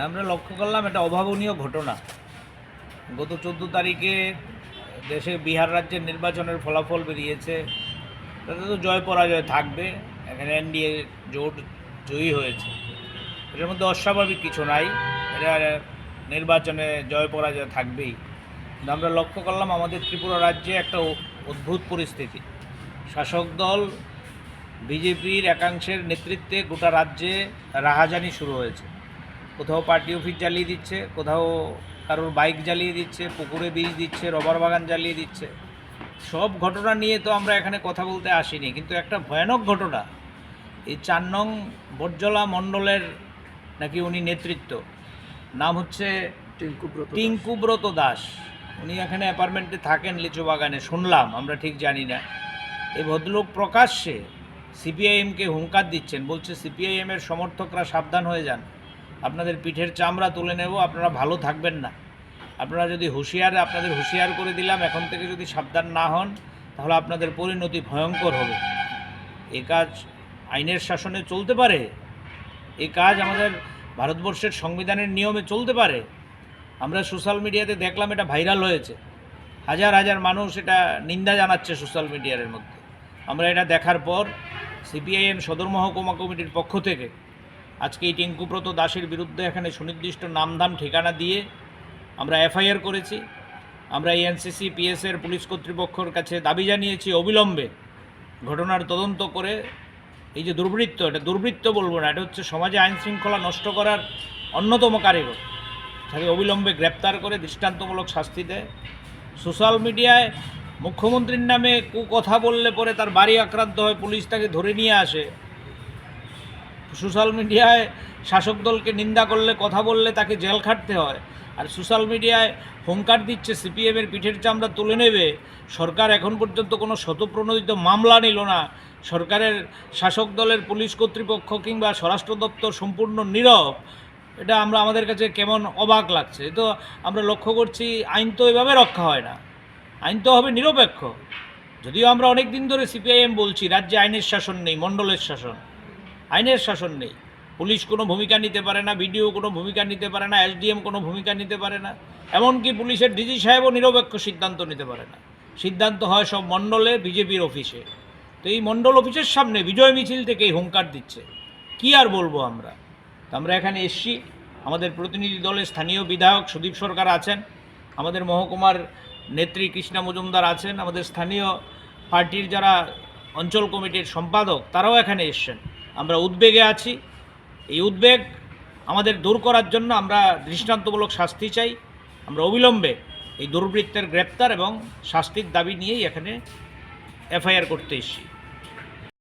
আমরা লক্ষ্য করলাম এটা অভাবনীয় ঘটনা। গত চোদ্দ তারিখে দেশে বিহার রাজ্যের নির্বাচনের ফলাফল বেরিয়েছে। তাতে তো জয় পরাজয় থাকবে। এখানে এনডিএ জোট জয়ী হয়েছে। এটার মধ্যে অস্বাভাবিক কিছু নাই। এটা নির্বাচনে জয় পরাজয় থাকবেই। কিন্তু আমরা লক্ষ্য করলাম আমাদের ত্রিপুরা রাজ্যে একটা অদ্ভুত পরিস্থিতি। শাসক দল বিজেপির একাংশের নেতৃত্বে গোটা রাজ্যে রাহাজানি শুরু হয়েছে। কোথাও পার্টি অফিস জ্বালিয়ে দিচ্ছে কোথাও কারোর বাইক জ্বালিয়ে দিচ্ছে পুকুরে বীজ দিচ্ছে রবার বাগান জ্বালিয়ে দিচ্ছে। সব ঘটনা নিয়ে তো আমরা এখানে কথা বলতে আসিনি কিন্তু একটা ভয়ানক ঘটনা। এই চার নং বর্জলা মণ্ডলের নাকি উনি নেতৃত্ব। নাম হচ্ছে টিঙ্কুব্রত দাস। উনি এখানে অ্যাপার্টমেন্টে থাকেন লিচু বাগানে শুনলাম আমরা ঠিক জানি না। এই ভদ্রলোক প্রকাশ্যে সিপিআইএমকে হুঙ্কার দিচ্ছেন বলছে সিপিআইএমের সমর্থকরা সাবধান হয়ে যান। আপনাদের পিঠের চামড়া তুলে নেব, আপনারা ভালো থাকবেন না। আপনারা যদি হুঁশিয়ার, আপনাদের হুঁশিয়ার করে দিলাম, এখন থেকে যদি সাবধান না হন, তাহলে আপনাদের পরিণতি ভয়ঙ্কর হবে। এ কাজ আইনের শাসনে চলতে পারে, এ কাজ আমাদের ভারতবর্ষের সংবিধানের নিয়মে চলতে পারে। আমরা সোশ্যাল মিডিয়াতে দেখলাম এটা ভাইরাল হয়েছে। হাজার হাজার মানুষ এটা নিন্দা জানাচ্ছে সোশ্যাল মিডিয়ার মধ্যে। আমরা এটা দেখার পর সিপিআইএম সদর মহকুমা কমিটির পক্ষ থেকে আজকে এই টিঙ্কুব্রত দাসের বিরুদ্ধে এখানে সুনির্দিষ্ট নামধাম ঠিকানা দিয়ে আমরা এফআইআর করেছি। আমরা এনসিসি পিএসের পুলিশ কর্তৃপক্ষের কাছে দাবি জানিয়েছি অবিলম্বে ঘটনার তদন্ত করে। এই যে দুর্বৃত্ত, এটা দুর্বৃত্ত বলব না, এটা হচ্ছে সমাজে আইন শৃঙ্খলা নষ্ট করার অন্যতম কারিগর। তাকে অবিলম্বে গ্রেপ্তার করে দৃষ্টান্তমূলক শাস্তি দেয়। সোশ্যাল মিডিয়ায় মুখ্যমন্ত্রীর নামে কু কথা বললে পরে তার বাড়ি আক্রান্ত হয় পুলিশ তাকে ধরে নিয়ে আসে। সোশ্যাল মিডিয়ায় শাসক দলকে নিন্দা করলে, কথা বললে তাকে জেল খাটতে হয়। আর সোশ্যাল মিডিয়ায় হুঙ্কার দিচ্ছে সিপিএমের পিঠের চামড়া তুলে নেবে। সরকার এখন পর্যন্ত কোনো শতপ্রণোদিত মামলা নিল না। সরকারের শাসক দলের পুলিশ কর্তৃপক্ষ কিংবা স্বরাষ্ট্র দপ্তর সম্পূর্ণ নীরব। এটা আমরা, আমাদের কাছে কেমন অবাক লাগছে। তো আমরা লক্ষ্য করছি, আইন তো এভাবে রক্ষা হয় না। আইন তো হবে নিরপেক্ষ। যদিও আমরা অনেক দিন ধরে সিপিআইএম বলছি, রাজ্যে আইনের শাসন নেই, মণ্ডলের শাসন। আইনের শাসন নেই। পুলিশ কোনো ভূমিকা নিতে পারে না, বিডিও কোনো ভূমিকা নিতে পারে না এসডিএম কোনো ভূমিকা নিতে পারে না, এমনকি পুলিশের ডিজি সাহেবও নিরপেক্ষ সিদ্ধান্ত নিতে পারে না। সিদ্ধান্ত হয় সব মণ্ডলে, বিজেপির অফিসে। তো এই মণ্ডল অফিসের সামনে বিজয় মিছিল থেকে এই হুঙ্কার দিচ্ছে। কি আর বলব আমরা? আমরা এখানে এসছি। আমাদের প্রতিনিধি দলের স্থানীয় বিধায়ক সুদীপ সরকার আছেন। আমাদের মহকুমার নেত্রী কৃষ্ণা মজুমদার আছেন। আমাদের স্থানীয় পার্টির যারা অঞ্চল কমিটির সম্পাদক, তারাও এখানে এসছেন। আমরা উদ্বেগে আছি। এই উদ্বেগ আমাদের দূর করার জন্য আমরা দৃষ্টান্তমূলক শাস্তি চাই। আমরা অবিলম্বে এই দুর্বৃত্তের গ্রেপ্তার এবং শাস্তির দাবি নিয়েই এখানে এফআইআর করতে এসেছি।